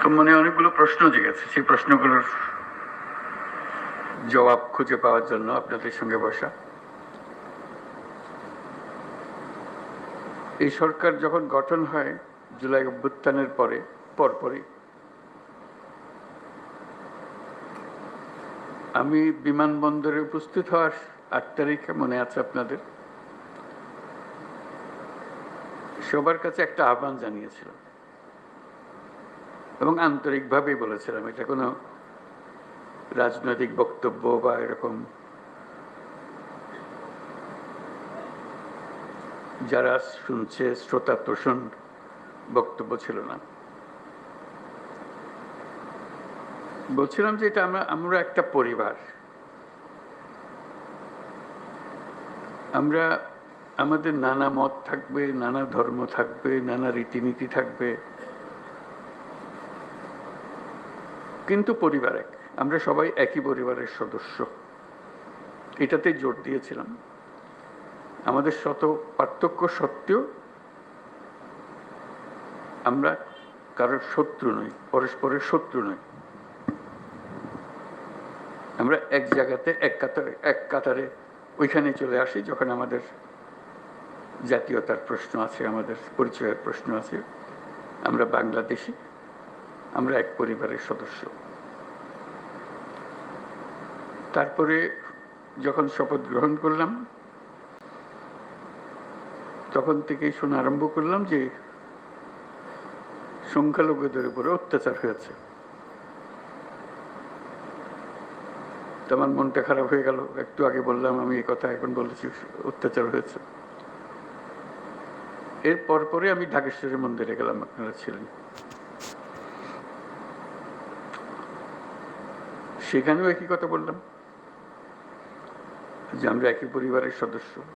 তো মনে অনেকগুলো প্রশ্ন জেগেছে। সেই প্রশ্নগুলোর জবাব খুঁজে পাওয়ার জন্য আপনাদের সঙ্গে বসা। এই সরকার যখন গঠন হয় জুলাই অভ্যুত্থানের পরে, পরপরই, আমি বিমানবন্দরে উপস্থিত হওয়ার আট তারিখে মনে আছে আপনাদের, সবার কাছে একটা আহ্বান জানিয়েছিলাম। এবং আন্তরিকভাবেই বলেছিলাম, এটা কোনো রাজনৈতিক বক্তব্য বা এরকম। যারা শুনছে, শ্রোতা তোষণ বক্তব্য ছিল না। বলছিলাম যে এটা আমরা আমরা একটা পরিবার। আমরা, আমাদের নানা মত থাকবে, নানা ধর্ম থাকবে, নানা রীতিনীতি থাকবে। কিন্তু পরিবার এক। আমরা সবাই একই পরিবারের সদস্য। এটাতে জোর দিয়েছিলাম। আমাদের শত পার্থক্য সত্ত্বেও আমরা কারোর শত্রু নই, পরস্পরের শত্রু নই। আমরা এক জায়গাতে, এক কাতারে এক কাতারে ওইখানে চলে আসি যখন আমাদের জাতীয়তার প্রশ্ন আছে, আমাদের পরিচয়ের প্রশ্ন আছে। আমরা বাংলাদেশি। আমরা এক পরিবারের সদস্য। তারপরে যখন শপথ গ্রহণ করলাম, তখন থেকেই শোনা আরম্ভ করলাম যে সংখ্যালঘুদের উপরে অত্যাচার হয়েছে। তো আমার মনটা খারাপ হয়ে গেল। একটু আগে বললাম, আমি এই কথা এখন বলেছি, অত্যাচার হয়েছে। এর পরপরে আমি ঢাকেশ্বরী মন্দিরে গেলাম, আপনারা ছিলেন। সেখানেও একই কথা বললাম যে আমরা একই পরিবারের সদস্য।